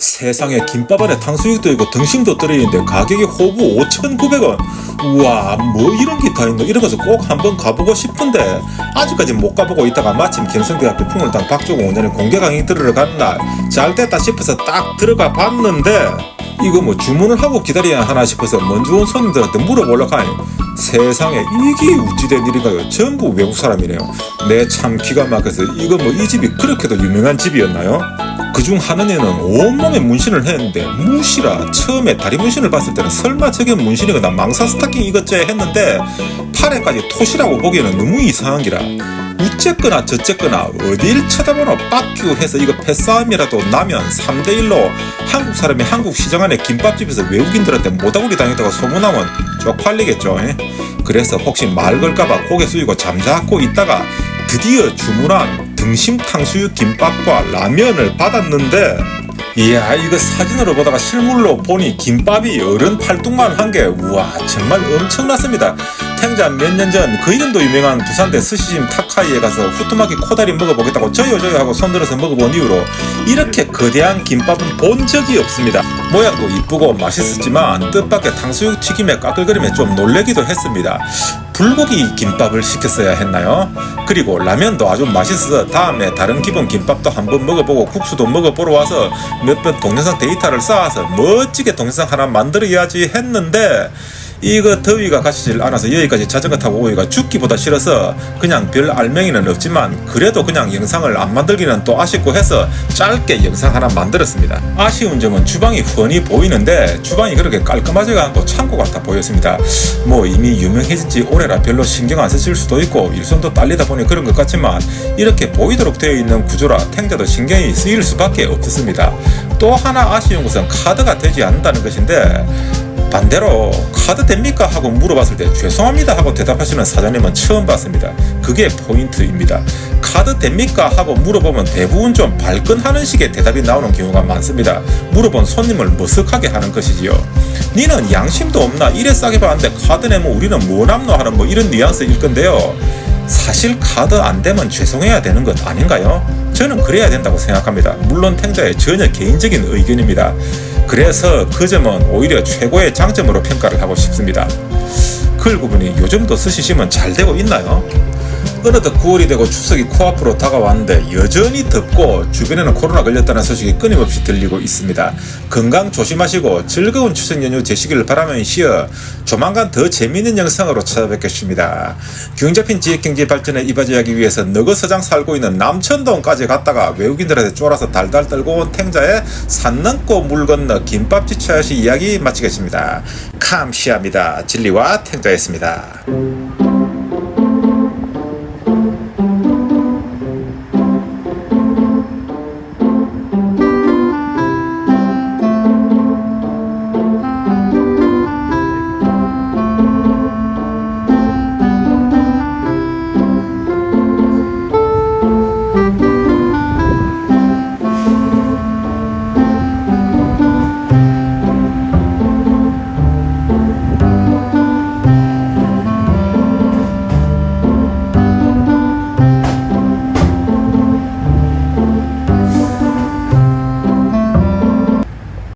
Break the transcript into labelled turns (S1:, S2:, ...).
S1: 세상에 김밥 안에 탕수육도 있고 등심도 들어있는데 가격이 호부 5,900원. 우와, 뭐 이런 게 다 있노? 이런 것을 꼭 한번 가보고 싶은데 아직까지 못 가보고 있다가 마침 경성대학교 풍물당 박종호 원장님 공개 강의 들으러 간 날 잘 됐다 싶어서 딱 들어가 봤는데 이거 뭐 주문을 하고 기다려야 하나 싶어서 먼저 온 손님들한테 물어보려고 하니 세상에 이게 우찌된 일인가요? 전부 외국 사람이네요. 내 참 기가 막혀서 이거 뭐 이 집이 그렇게도 유명한 집이었나요? 그중 하나는 온몸에 문신을 했는데 무시라 처음에 다리 문신을 봤을 때는 설마 저게 문신이거나 망사 스타킹 이것저것 했는데 팔에까지 토시라고 보기에는 너무 이상한 기라 우쨌거나 저쨌거나 어딜 쳐다보나 빡큐 해서 이거 패싸움이라도 나면 3대1로 한국 사람이 한국 시장 안에 김밥집에서 외국인들한테 모다구리 당했다고 소문나면 쪽팔리겠죠 에? 그래서 혹시 말 걸까봐 고개 숙이고 잠자코 있다가 드디어 주문한 등심 탕 수육 김밥과 라면을 받았는데 이야 이거 사진으로 보다가 실물로 보니 김밥이 어른 팔뚝만 한 게 우와 정말 엄청났습니다. 탱자 몇 년 전 그 이름도 유명한 부산대 스시집 타카이에 가서 후토마키 코다리 먹어보겠다고 저요 저요 하고 손들어서 먹어본 이후로 이렇게 거대한 김밥은 본 적이 없습니다. 모양도 이쁘고 맛있었지만 뜻밖의 탕수육 튀김에 까끌거림에 좀 놀래기도 했습니다 불고기 김밥을 시켰어야 했나요? 그리고 라면도 아주 맛있어서 다음에 다른 기본 김밥도 한번 먹어보고 국수도 먹어보러 와서 몇 번 동영상 데이터를 쌓아서 멋지게 동영상 하나 만들어야지 했는데 이거 더위가 가시질 않아서 여기까지 자전거 타고 오기가 죽기보다 싫어서 그냥 별 알맹이는 없지만 그래도 그냥 영상을 안 만들기는 또 아쉽고 해서 짧게 영상 하나 만들었습니다. 아쉬운 점은 주방이 훤히 보이는데 주방이 그렇게 깔끔하지가 않고 창고 같아 보였습니다. 뭐 이미 유명해진 지 오래라 별로 신경 안 쓰실 수도 있고 일손도 딸리다 보니 그런 것 같지만 이렇게 보이도록 되어 있는 구조라 탱자도 신경이 쓰일 수밖에 없었습니다. 또 하나 아쉬운 것은 카드가 되지 않는다는 것인데 반대로 카드 됩니까? 하고 물어봤을 때 죄송합니다 하고 대답하시는 사장님은 처음 봤습니다. 그게 포인트입니다. 카드 됩니까? 하고 물어보면 대부분 좀 발끈하는 식의 대답이 나오는 경우가 많습니다. 물어본 손님을 머쓱하게 하는 것이지요. 니는 양심도 없나? 이래 싸게 봤는데 카드 내면 우리는 뭐 남노? 하는 뭐 이런 뉘앙스일 건데요. 사실 카드 안 되면 죄송해야 되는 것 아닌가요? 저는 그래야 된다고 생각합니다. 물론 탱자의 전혀 개인적인 의견입니다. 그래서 그 점은 오히려 최고의 장점으로 평가를 하고 싶습니다. 글 구분이 요즘도 쓰시시면 잘 되고 있나요? 어느덧 9월이 되고 추석이 코앞으로 다가왔는데 여전히 덥고 주변에는 코로나 걸렸다는 소식이 끊임없이 들리고 있습니다. 건강 조심하시고 즐거운 추석 연휴 되시기를 바라면서 조만간 더 재미있는 영상으로 찾아뵙겠습니다. 균 잡힌 지역경제 발전에 이바지하기 위해서 너거서장 살고 있는 남천동까지 갔다가 외국인들한테 쫄아서 달달 떨고 온 탱자의 산 넘고 물 건너 김밥집 차여시 이야기 마치겠습니다. 감시합니다. 진리와 탱자였습니다.